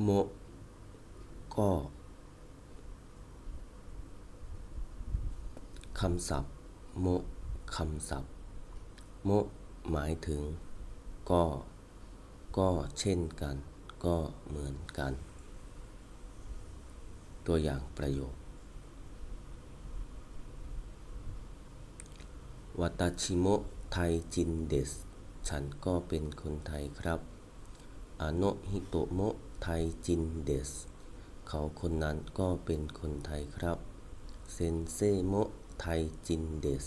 โมก็คำศัพท์ โมคำศัพท์ โมหมายถึง ก็ ก็เช่นกัน ก็เหมือนกัน ตัวอย่างประโยควาตชิโมไทยจินเดส ฉันก็เป็นคนไทยครับ อาโนะฮิโตโมะไทจินเดส เขาคนนั้นก็เป็นคนไทยครับ เซนเซโมะไทจินเดส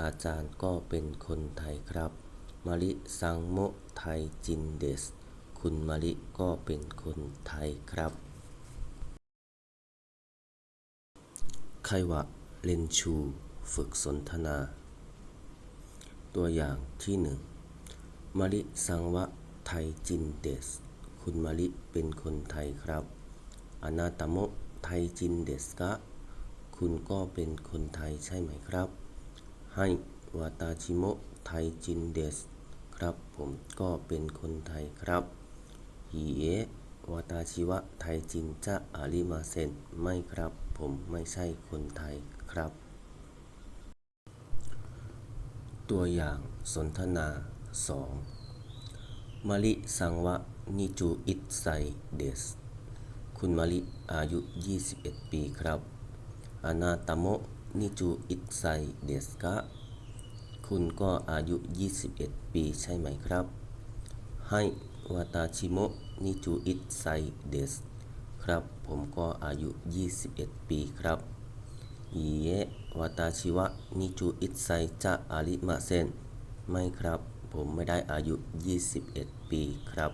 อาจารย์ก็เป็นคนไทยครับมาริซังโมะไทจินเดส คุณมาริก็เป็นคนไทยครับไควะเลนชู ฝึกสนทนา ตัวอย่างที่หนึ่งมาริซังวะ ไทจินเดส คุณมาริเป็นคนไทยครับอนาตาโมะไทจินเดสกะ คุณก็เป็นคนไทยใช่ไหมครับให้วาตาชิโมะไทจินเดส ครับผมก็เป็นคนไทยครับฮีเอะวาตาชิวะไทจินจะอาริมาเซนไม่ครับ ผมไม่ใช่คนไทยครับ ตัวอย่างสนทนา 2. มาริสังวะนิจูอิตไซเดส คุณมาริอายุ 21 ปีครับอานาตโมนิจูอิตไซเดสกะคุณก็อายุ 21 ปีใช่ไหมครับ ให้วาตาชิโมนิจูอิตไซเดสครับ ผมก็อายุ 21 ปีครับเยวาตาชิวะนิจูอิตไซจะอาริมาเซนไม่ครับ ผมไม่ได้อายุ 21 ปีครับ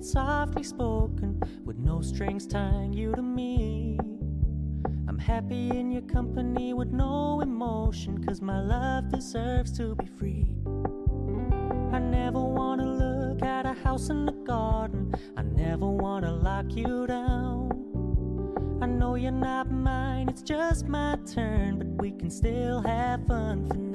it softly spoken, with no strings tying you to me. I'm happy in your company with no emotion, cause my love deserves to be free. I never wanna look at a house in the garden, I never wanna lock you down. I know you're not mine, it's just my turn, but we can still have fun for now.